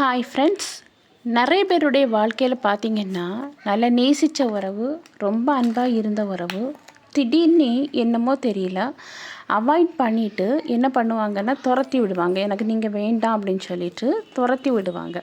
Hi friends நிறைய பேருடைய வாழ்க்கையில் பார்த்தீங்கன்னா நல்லா நேசித்த உறவு ரொம்ப அன்பாக இருந்த உறவு திடீர்னு என்னமோ தெரியல. அவாய்ட் பண்ணிவிட்டு என்ன பண்ணுவாங்கன்னா துரத்தி விடுவாங்க. எனக்கு நீங்கள் வேண்டாம் அப்படின்னு சொல்லிட்டு துரத்தி விடுவாங்க.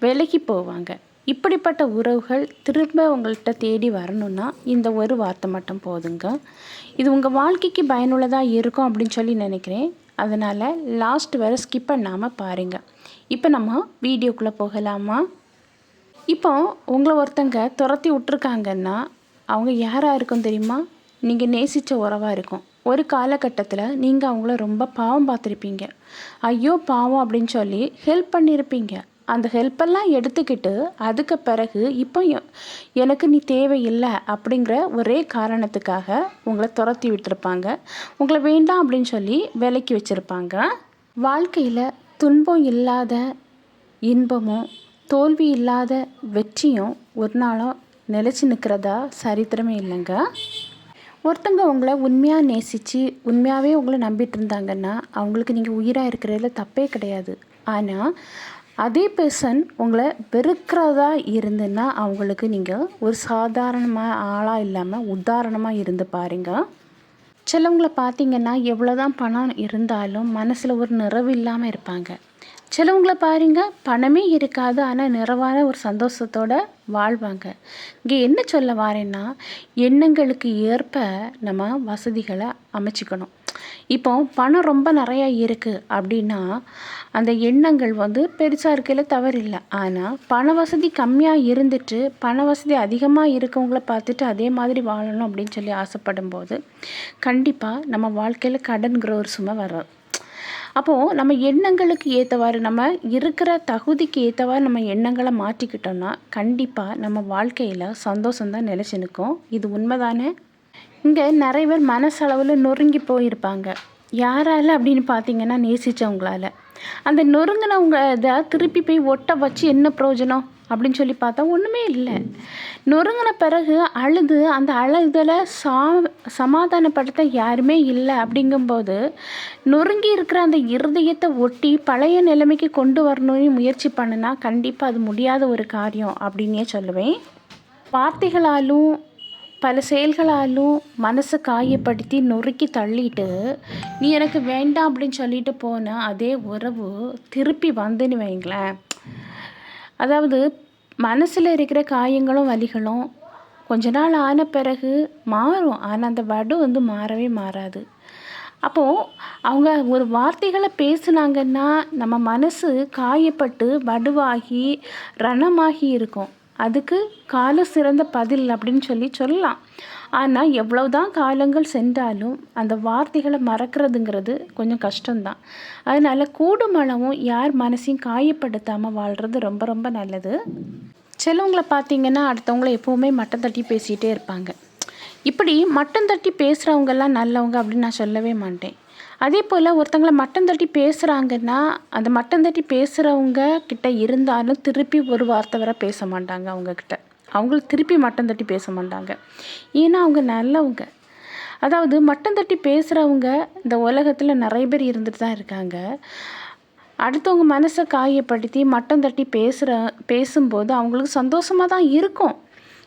விலகி போவாங்க. இப்படிப்பட்ட உறவுகள் திரும்ப உங்கள்கிட்ட தேடி வரணும்னா இந்த ஒரு வார்த்தை மட்டும் போதுங்க. இது உங்கள் வாழ்க்கைக்கு பயனுள்ளதாக இருக்கும் அப்படின்னு சொல்லி நினைக்கிறேன். அதனால் லாஸ்ட் வரை ஸ்கிப் பண்ணாமல் பாருங்கள் இப்போ நம்ம வீடியோக்குள்ளே போகலாமா? இப்போ உங்களை ஒருத்தங்க துரத்தி விட்ருக்காங்கன்னா அவங்க யாராக இருக்கும் தெரியுமா? நீங்கள் நேசித்த உறவாக இருக்கும். ஒரு காலகட்டத்தில் நீங்கள் அவங்கள ரொம்ப பாவம் பார்த்துருப்பீங்க. ஐயோ பாவம் அப்படின்னு சொல்லி ஹெல்ப் பண்ணியிருப்பீங்க. அந்த ஹெல்ப்பெல்லாம் எடுத்துக்கிட்டு அதுக்கு பிறகு இப்போ எனக்கு நீ தேவையில்லை அப்படிங்கிற ஒரே காரணத்துக்காக உங்களை துரத்தி விட்டுருப்பாங்க. உங்களை வேண்டாம் அப்படின்னு சொல்லி விலக்கி வச்சுருப்பாங்க. வாழ்க்கையில் துன்பம் இல்லாத இன்பமும் தோல்வி இல்லாத வெற்றியும் ஒரு நாளும் நிலச்சி நிற்கிறதா சரித்திரமே இல்லைங்க. ஒருத்தங்க உங்களை உண்மையாக நேசித்து உண்மையாகவே உங்களை நம்பிட்டு இருந்தாங்கன்னா அவங்களுக்கு நீங்கள் உயிராக இருக்கிறதுல தப்பே கிடையாது. ஆனால் அதே பர்சன் உங்களை வெறுக்கிறதா இருந்துன்னா அவங்களுக்கு நீங்கள் ஒரு சாதாரணமாக ஆளாக இல்லாமல் உதாரணமாக இருந்து பாருங்கள் சிலவங்கள பார்த்தீங்கன்னா எவ்வளோதான் பணம் இருந்தாலும் மனசில் ஒரு நிறைவு இல்லாமல் இருப்பாங்க. சிலவங்கள பாருங்க பணமே இருக்காது ஆனால் நிறைவான ஒரு சந்தோஷத்தோட வாழ்வாங்க. இங்கே என்ன சொல்ல வாரேன்னா எண்ணங்களுக்கு ஏற்ப நம்ம வசதிகளை அமைச்சிக்கணும். இப்போ பணம் ரொம்ப நிறையா இருக்குது அப்படின்னா அந்த எண்ணங்கள் வந்து பெருசாக இருக்கையில் தவறில்லை. ஆனால் பண வசதி கம்மியாக இருந்துட்டு பண வசதி அதிகமாக இருக்கவங்கள பார்த்துட்டு அதே மாதிரி வாழணும் அப்படின்னு சொல்லி ஆசைப்படும் போது கண்டிப்பாக நம்ம வாழ்க்கையில் கடன்கிற ஒரு சுமை வரும். அப்போது நம்ம எண்ணங்களுக்கு ஏற்றவாறு நம்ம இருக்கிற தகுதிக்கு ஏற்றவாறு நம்ம எண்ணங்களை மாற்றிக்கிட்டோம்னா கண்டிப்பாக நம்ம வாழ்க்கையில் சந்தோஷம்தான் நிலச்சி நிற்கும். இது உண்மைதானே? இங்கே நிறைய பேர் மனசளவில் நொறுங்கி போயிருப்பாங்க. யாரால அப்படின்னு பார்த்தீங்கன்னா நேசித்தவங்களால அந்த நொறுங்கினவங்க இதை திருப்பி போய் ஒட்ட வச்சு என்ன பிரயோஜனம் அப்படின்னு சொல்லி பார்த்தா ஒன்றுமே இல்லை. நொறுங்கின பிறகு அழுது அந்த அழுதலை சா சமாதானப்படுத்த யாருமே இல்லை அப்படிங்கும்போது நொறுங்கி இருக்கிற அந்த இருதயத்தை ஒட்டி பழைய நிலைமைக்கு கொண்டு வரணும்னு முயற்சி பண்ணுனா கண்டிப்பாக அது முடியாத ஒரு காரியம் அப்படின்னே சொல்லுவேன். வார்த்தைகளாலும் பல செயல்களாலும் மனசை காயப்படுத்தி நொறுக்கி தள்ளிட்டு நீ எனக்கு வேண்டாம் அப்படின்னு சொல்லிட்டு போன அதே உறவு திருப்பி வந்துன்னு வைங்களேன். அதாவது மனசில் இருக்கிற காயங்களும் வலிகளும் கொஞ்ச நாள் ஆன பிறகு மாறும். ஆனால் அந்த வடு வந்து மாறவே மாறாது. அப்போது அவங்க ஒரு வார்த்தைகளை பேசுனாங்கன்னா நம்ம மனசு காயப்பட்டு வடுவாகி ரணமாகி இருக்கும். அதுக்கு கால சிறந்த பதில் அப்படின்னு சொல்லி சொல்லலாம். ஆனால் எவ்வளவுதான் காலங்கள் சென்றாலும் அந்த வார்த்தைகளை மறக்கிறதுங்கிறது கொஞ்சம் கஷ்டம்தான். அதனால் கூடுமளவும் யார் மனசையும் காயப்படுத்தாமல் வாழ்கிறது ரொம்ப ரொம்ப நல்லது. சிலவங்களை பார்த்தீங்கன்னா அடுத்தவங்கள எப்போவுமே மட்டம் தட்டி பேசிகிட்டே இருப்பாங்க. இப்படி மட்டம் தட்டி பேசுகிறவங்கெல்லாம் நல்லவங்க அப்படின்னு நான் சொல்லவே மாட்டேன். அதே போல் ஒருத்தங்கள மட்டம் தட்டி பேசுகிறாங்கன்னா அந்த மட்டம் தட்டி பேசுகிறவங்க கிட்ட இருந்தாலும் திருப்பி ஒரு வார்த்தை வர பேச மாட்டாங்க அவங்கக்கிட்ட அவங்களுக்கு திருப்பி மட்டம் தட்டி பேச மாட்டாங்க. ஏன்னா அவங்க நல்லவங்க. அதாவது மட்டம் தட்டி பேசுகிறவங்க இந்த உலகத்தில் நிறைய பேர் இருந்துட்டு தான் இருக்காங்க. அடுத்தவங்க மனசை காயப்படுத்தி மட்டம் தட்டி பேசுகிற பேசும்போது அவங்களுக்கு சந்தோஷமாக தான் இருக்கும்.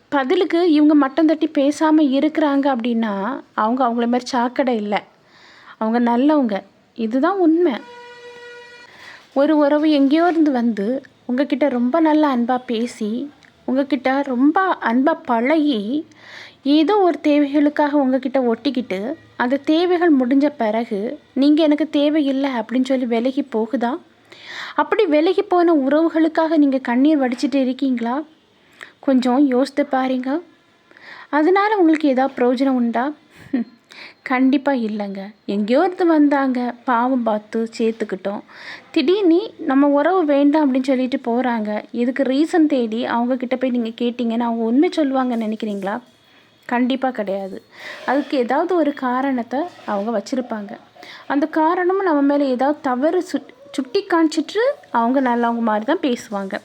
பதிலுக்கு இவங்க மட்டம் தட்டி பேசாமல் இருக்கிறாங்க அப்படின்னா அவங்க அவங்கள மாதிரி சாக்கடை இல்லை. அவங்க நல்லவங்க. இதுதான் உண்மை. ஒரு உறவு எங்கேயோ இருந்து வந்து உங்ககிட்ட ரொம்ப நல்ல அன்பாக பேசி உங்ககிட்ட ரொம்ப அன்பாக பழகி ஏதோ ஒரு தேவைகளுக்காக உங்ககிட்ட ஒட்டிக்கிட்டு அந்த தேவைகள் முடிஞ்ச பிறகு நீங்கள் எனக்கு தேவையில்லை அப்படின்னு சொல்லி விலகி போகுதா? அப்படி விலகி போன உறவுகளுக்காக நீங்கள் கண்ணீர் வடிச்சிட்டு இருக்கீங்களா? கொஞ்சம் யோசித்து பாருங்க. அதனால் உங்களுக்கு ஏதாவது பிரயோஜனம் உண்டா? கண்டிப்பாக இல்லைங்க. எங்கேயோ இருந்து வந்தாங்க. பாவம் பார்த்து சேர்த்துக்கிட்டோம். திடீர்னு நம்ம உறவு வேண்டாம் அப்படின்னு சொல்லிட்டு போகிறாங்க இதுக்கு ரீசன் தேடி அவங்கக்கிட்ட போய் நீங்கள் கேட்டிங்கன்னு அவங்க உண்மை சொல்லுவாங்கன்னு நினைக்கிறீங்களா? கண்டிப்பாக கிடையாது. அதுக்கு ஏதாவது ஒரு காரணத்தை அவங்க வச்சுருப்பாங்க. அந்த காரணமும் நம்ம மேலே ஏதாவது தவறு சுட் சுட்டி காமிச்சிட்டு அவங்க நல்லவங்க மாதிரி தான் பேசுவாங்க.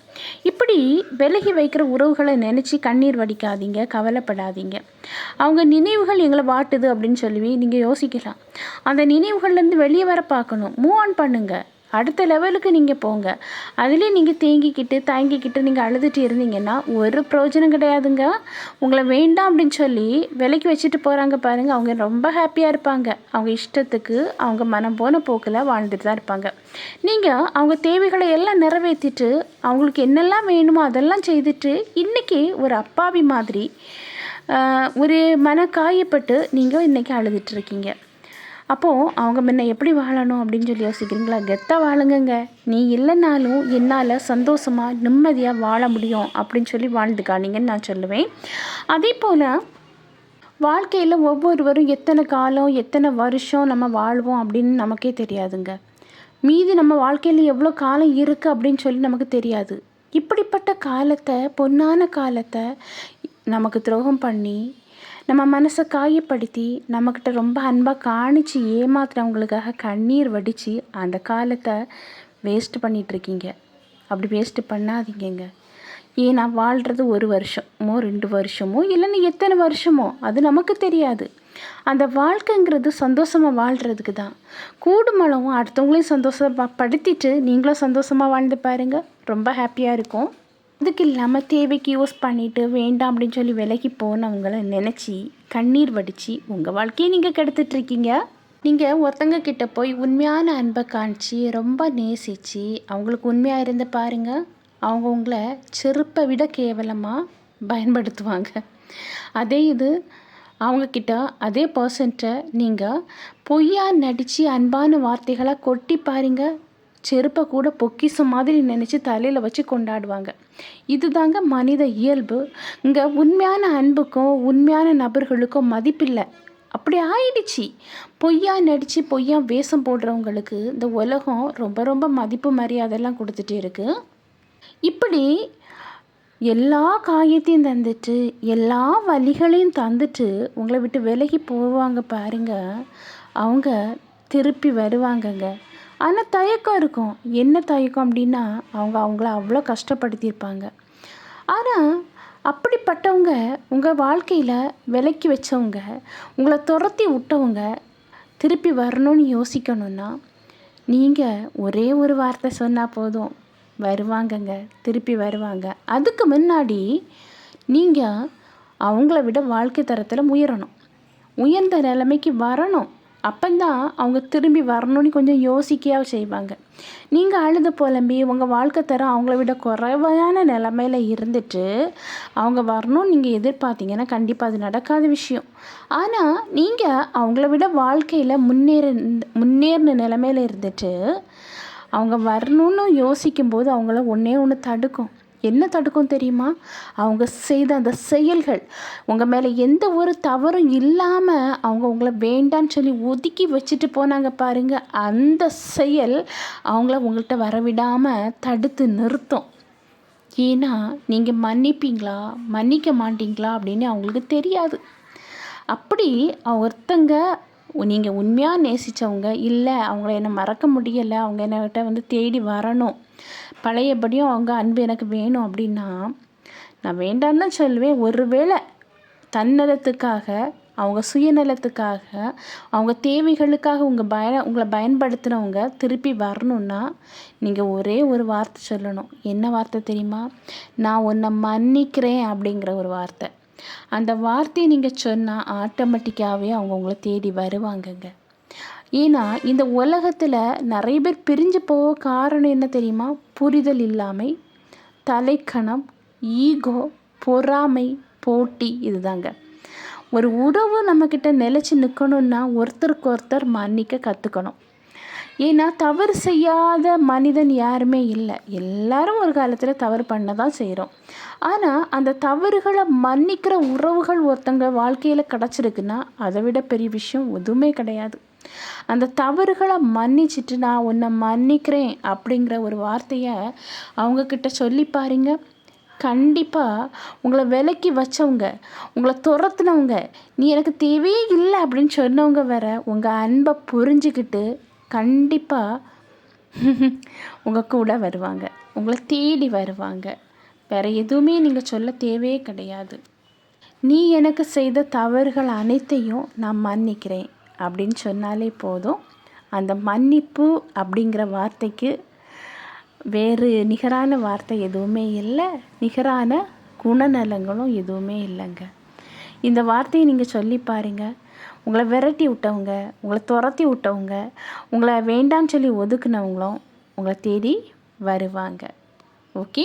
இப்படி விலகி வைக்கிற உறவுகளை நினச்சி கண்ணீர் வடிக்காதீங்க கவலைப்படாதீங்க. அவங்க நினைவுகள் எங்களை வாட்டுது அப்படின்னு சொல்லி நீங்கள் யோசிக்கலாம். அந்த நினைவுகள்லேருந்து வெளியே வர பார்க்கணும். மூவ் ஆன் பண்ணுங்கள் அடுத்த லெவலுக்கு நீங்கள் போங்க. அதுலேயும் நீங்கள் தேங்கிக்கிட்டு தயங்கிக்கிட்டு நீங்கள் அழுதுட்டு இருந்தீங்கன்னா ஒரு பிரயோஜனம் கிடையாதுங்க. உங்களை வேண்டாம் அப்படின்னு சொல்லி விலைக்கு வச்சுட்டு போகிறாங்க பாருங்கள் அவங்க ரொம்ப ஹாப்பியாக இருப்பாங்க. அவங்க இஷ்டத்துக்கு அவங்க மனம் போன போக்கில் வாழ்ந்துட்டு தான் இருப்பாங்க. நீங்கள் அவங்க தேவைகளை எல்லாம் நிறைவேற்றிட்டு அவங்களுக்கு என்னெல்லாம் வேணுமோ அதெல்லாம் செய்துட்டு இன்றைக்கி ஒரு அப்பாவி மாதிரி ஒரு மன காயப்பட்டு நீங்கள் இன்றைக்கி அழுதுட்ருக்கீங்க அப்போது அவங்க முன்ன எப்படி வாழணும் அப்படின்னு சொல்லி யோசிக்கிறீங்களா? கெத்தாக வாழுங்கங்க. நீ இல்லைனாலும் என்னால் சந்தோஷமாக நிம்மதியாக வாழ முடியும் அப்படின்னு சொல்லி வாழ்ந்து காணிங்கன்னு நான் சொல்லுவேன். அதே போல் வாழ்க்கையில் ஒவ்வொருவரும் எத்தனை காலம் எத்தனை வருஷம் நம்ம வாழ்வோம் அப்படின்னு நமக்கே தெரியாதுங்க. மீதி நம்ம வாழ்க்கையில் எவ்வளோ காலம் இருக்குது அப்படின்னு சொல்லி நமக்கு தெரியாது. இப்படிப்பட்ட காலத்தை பொன்னான காலத்தை நமக்கு துரோகம் பண்ணி நம்ம மனசை காயப்படுத்தி நம்மக்கிட்ட ரொம்ப அன்பாக காணிச்சு ஏமாத்துறவங்களுக்காக கண்ணீர் வடித்து அந்த காலத்தை வேஸ்ட் பண்ணிகிட்ருக்கீங்க அப்படி வேஸ்ட்டு பண்ணாதீங்கங்க. ஏன்னா வாழ்கிறது ஒரு வருஷமோ ரெண்டு வருஷமோ இல்லைன்னா எத்தனை வருஷமோ அது நமக்கு தெரியாது. அந்த வாழ்க்கைங்கிறது சந்தோஷமாக வாழ்கிறதுக்கு தான். கூடுமளவும் அடுத்தவங்களையும் சந்தோஷப்படுத்திட்டு நீங்களும் சந்தோஷமாக வாழ்ந்து பாருங்கள் ரொம்ப ஹாப்பியாக இருக்கும். அதுக்கு இல்லாமல் தேவைக்கு யூஸ் பண்ணிவிட்டு வேண்டாம் அப்படின்னு சொல்லி விலகி போனவங்கள நினச்சி கண்ணீர் வடித்து உங்கள் வாழ்க்கையை நீங்கள் கெடுத்துட்ருக்கீங்க நீங்கள் ஒருத்தங்க கிட்ட போய் உண்மையான அன்பை காமிச்சு ரொம்ப நேசித்து அவங்களுக்கு உண்மையாக இருந்து பாருங்கள் அவங்க உங்களை செருப்பை விட கேவலமாக பயன்படுத்துவாங்க. அதே இது அவங்கக்கிட்ட அதே பர்சன்ட்டை நீங்கள் பொய்யா நடித்து அன்பான வார்த்தைகளை கொட்டி பாருங்கள் செருப்பை கூட பொக்கிஷம் மாதிரி நினச்சி தலையில் வச்சு கொண்டாடுவாங்க. இதுதாங்க மனித இயல்பு. இங்கே உண்மையான அன்புக்கும் உண்மையான நபர்களுக்கும் மதிப்பில்லை. அப்படி ஆயிடுச்சு. பொய்யா நடித்து பொய்யா வேஷம் போடுறவங்களுக்கு இந்த உலகம் ரொம்ப ரொம்ப மதிப்பு மரியாதைலாம் கொடுத்துட்டே இருக்குது இப்படி எல்லா காயத்தையும் தந்துட்டு எல்லா வழிகளையும் தந்துட்டு உங்களை விட்டு விலகி போவாங்க பாருங்க. அவங்க திருப்பி வருவாங்கங்க. ஆனால் தயக்கம் இருக்கும். என்ன தயக்கம் அப்படின்னா அவங்க அவங்கள அவ்வளோ கஷ்டப்படுத்தியிருப்பாங்க. ஆனால் அப்படிப்பட்டவங்க உங்கள் வாழ்க்கையில் விலக்கி வச்சவங்க உங்களை துரத்தி விட்டவங்க திருப்பி வரணும்னு யோசிக்கணும்னா நீங்கள் ஒரே ஒரு வார்த்தை சொன்னால் போதும். வருவாங்கங்க. திருப்பி வருவாங்க. அதுக்கு முன்னாடி நீங்கள் அவங்கள விட வாழ்க்கை தரத்தில் உயரணும். உயர்ந்த நிலைமைக்கு வரணும். அப்போந்தான் அவங்க திரும்பி வரணும்னு கொஞ்சம் யோசிக்கையாக செய்வாங்க. நீங்கள் அழுது புலம்பி உங்கள் வாழ்க்கை தரம் அவங்கள விட குறைவான நிலமையில் இருந்துட்டு அவங்க வரணும்னு நீங்கள் எதிர்பார்த்தீங்கன்னா கண்டிப்பாக அது நடக்காத விஷயம். ஆனால் நீங்கள் அவங்கள விட வாழ்க்கையில் முன்னேற முன்னேறின நிலமையில் இருந்துட்டு அவங்க வரணும்னு யோசிக்கும்போது அவங்கள ஒன்றே ஒன்று தடுக்கும். என்ன தடுக்கும் தெரியுமா? அவங்க செய்த அந்த செயல்கள் உங்கள் மேலே எந்த ஒரு தவறும் இல்லாமல் அவங்க உங்களை வேண்டான்னு சொல்லி ஒதுக்கி வச்சுட்டு போனாங்க பாருங்க. அந்த செயல் அவங்கள உங்கள்கிட்ட வரவிடாமல் தடுத்து நிறுத்தும். ஏன்னா நீங்கள் மன்னிப்பீங்களா? மன்னிக்க மாட்டீங்களா? அப்படின்னு அவங்களுக்கு தெரியாது. அப்படி ஒருத்தங்க நீங்கள் உண்மையாக நேசித்தவங்க இல்லை அவங்கள என்னை மறக்க முடியலை அவங்க என்னை வந்து தேடி வரணும். பழையபடியும் அவங்க அன்பு எனக்கு வேணும் அப்படின்னா நான் வேண்டான்னு தான் சொல்லுவேன். ஒருவேளை தன்னலத்துக்காக அவங்க சுயநலத்துக்காக அவங்க தேவைகளுக்காக உங்கள் பய உங்களை பயன்படுத்துகிறவங்க திருப்பி வரணுன்னா நீங்கள் ஒரே ஒரு வார்த்தை சொல்லணும். என்ன வார்த்தை தெரியுமா? நான் உன்னை மன்னிக்கிறேன் அப்படிங்கிற ஒரு வார்த்தை. அந்த வார்த்தையை நீங்கள் சொன்னால் ஆட்டோமேட்டிக்காகவே அவங்க உங்களை தேடி வருவாங்கங்க. ஏன்னா இந்த உலகத்தில் நிறைய பேர் பிரிஞ்சு போக காரணம் என்ன தெரியுமா? புரிதல் இல்லாமை தலைக்கணம் ஈகோ பொறாமை போட்டி இதுதாங்க. ஒரு உறவு நம்மக்கிட்ட நிலச்சி நிற்கணுன்னா ஒருத்தருக்கு ஒருத்தர் மன்னிக்க கற்றுக்கணும் ஏன்னா தவறு செய்யாத மனிதன் யாருமே இல்லை. எல்லாரும் ஒரு காலத்தில் தவறு பண்ண தான் செய்கிறோம் ஆனால் அந்த தவறுகளை மன்னிக்கிற உறவுகள் ஒருத்தங்க வாழ்க்கையில் கிடச்சிருக்குன்னா அதை விட பெரிய விஷயம் எதுவுமே கிடையாது. அந்த தவறுகளை மன்னிச்சிட்டு நான் உன்னை மன்னிக்கிறேன் அப்படிங்கிற ஒரு வார்த்தையை அவங்கக்கிட்ட சொல்லி பாருங்க. கண்டிப்பாக உங்களை விலக்கி வச்சவங்க உங்களை துரத்துனவங்க நீ எனக்கு தேவையே இல்லை அப்படின்னு சொன்னவங்க வேற உங்கள் அன்பை புரிஞ்சுக்கிட்டு கண்டிப்பாக உங்கள் கூட வருவாங்க. உங்களை தேடி வருவாங்க. வேறு எதுவுமே நீங்கள் சொல்ல தேவையே கிடையாது. நீ எனக்கு செய்த தவறுகள் அனைத்தையும் நான் மன்னிக்கிறேன். அப்படின்னு சொன்னாலே போதும். அந்த மன்னிப்பு அப்படிங்கிற வார்த்தைக்கு வேறு நிகரான வார்த்தை எதுவுமே இல்லை. நிகரான குணநலங்களும் எதுவுமே இல்லைங்க. இந்த வார்த்தையை நீங்கள் சொல்லி பாருங்கள் உங்களை விரட்டி விட்டவங்க உங்களை துரத்தி விட்டவங்க உங்களை வேண்டாம்னு சொல்லி ஒதுக்குனவங்களும் உங்களை தேடி வருவாங்க. ஓகே?